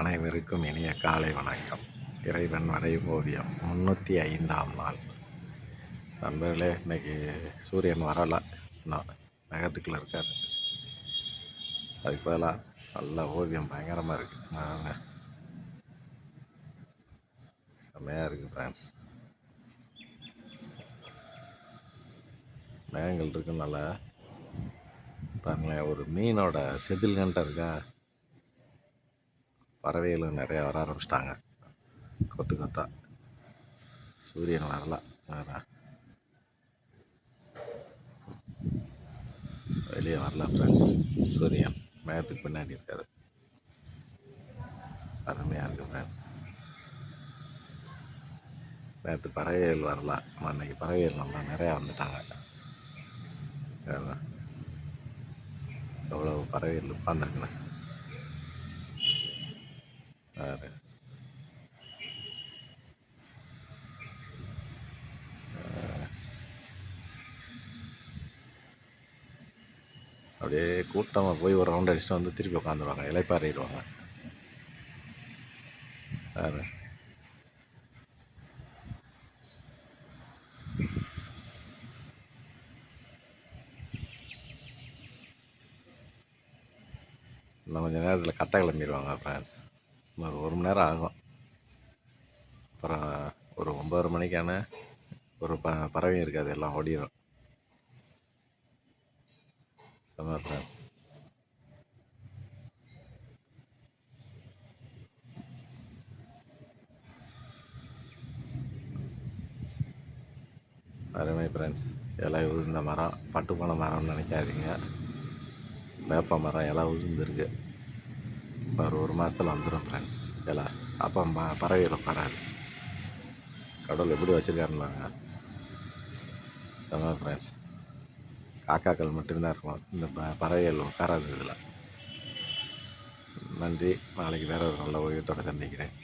அனைவருக்கும் இனிய காலை வணக்கம். இறைவன் வரையும் ஓவியம் முந்நூற்றி ஐந்தாம் நாள். நண்பர்களே இன்னைக்கு சூரியன் வரலை. இன்னும் மேகத்துக்குள்ளே இருக்கார். அதுக்கு பதிலாக நல்ல ஓவியம் பயங்கரமாக இருக்குது பாருங்க செம்மையாக இருக்குது ஃப்ரெண்ட்ஸ் மேகங்கள் இருக்குனால பாருங்களேன். ஒரு மீனோட செதில்கண்ட இருக்கா? பறவைகளும் நிறையா வர ஆரம்பிச்சிட்டாங்க. கொத்து கொத்தா. சூரியன் வரல. வேற. வெளியே வரல ஃப்ரெண்ட்ஸ் சூரியன் மேகத்துக்கு பின்னாடி இருக்காரு. அருமையாக இருக்குது ஃப்ரெண்ட்ஸ் நேற்று பறவைகள் வரல. அன்னைக்கு பறவைகள் நல்லா நிறையா வந்துட்டாங்க. எவ்வளோ பறவைகள் உட்காந்துருக்குண்ணே வேறு அப்படியே கூட்டமாக போய் ஒரு ரவுண்ட் அடிச்சுட்டு வந்து திருப்பி உட்காந்துருவாங்க இலைப்பாறிடுவாங்க. வேறு. இன்னும் கொஞ்சம் நேரத்தில் கத்த கிளம்பிடுவாங்க ஃப்ரெண்ட்ஸ் இன்னொரு ஒரு மணி நேரம் ஆகும். அப்புறம் ஒரு ஒம்பது மணிக்கான ஒரு ப பறவையும் இருக்காது எல்லாம் ஓடிடும் செம்ம ஃப்ரெண்ட்ஸ் அருமை ஃப்ரெண்ட்ஸ் இலை உதிர்ந்த மரம் பட்டுப்போன மரம்னு நினைக்காதீங்க. வேப்ப மரம் இலை உதிர்ந்துருக்கு. ஒரு ஒரு மாதத்தில் வந்துடும் ஃப்ரெண்ட்ஸ் இலை. அப்போ ம பறவைகளை பராது. கடவுள் எப்படி வச்சுருக்காருன்னு பாருங்க. செம ஃப்ரெண்ட்ஸ் காக்காக்கள் மட்டும்தான் இருக்கும் இந்த ப பறவைகள் உட்காராது இதில் நன்றி. நாளைக்கு வேறு ஒரு நல்ல ஓய்வத்தோடு சந்திக்கிறேன்.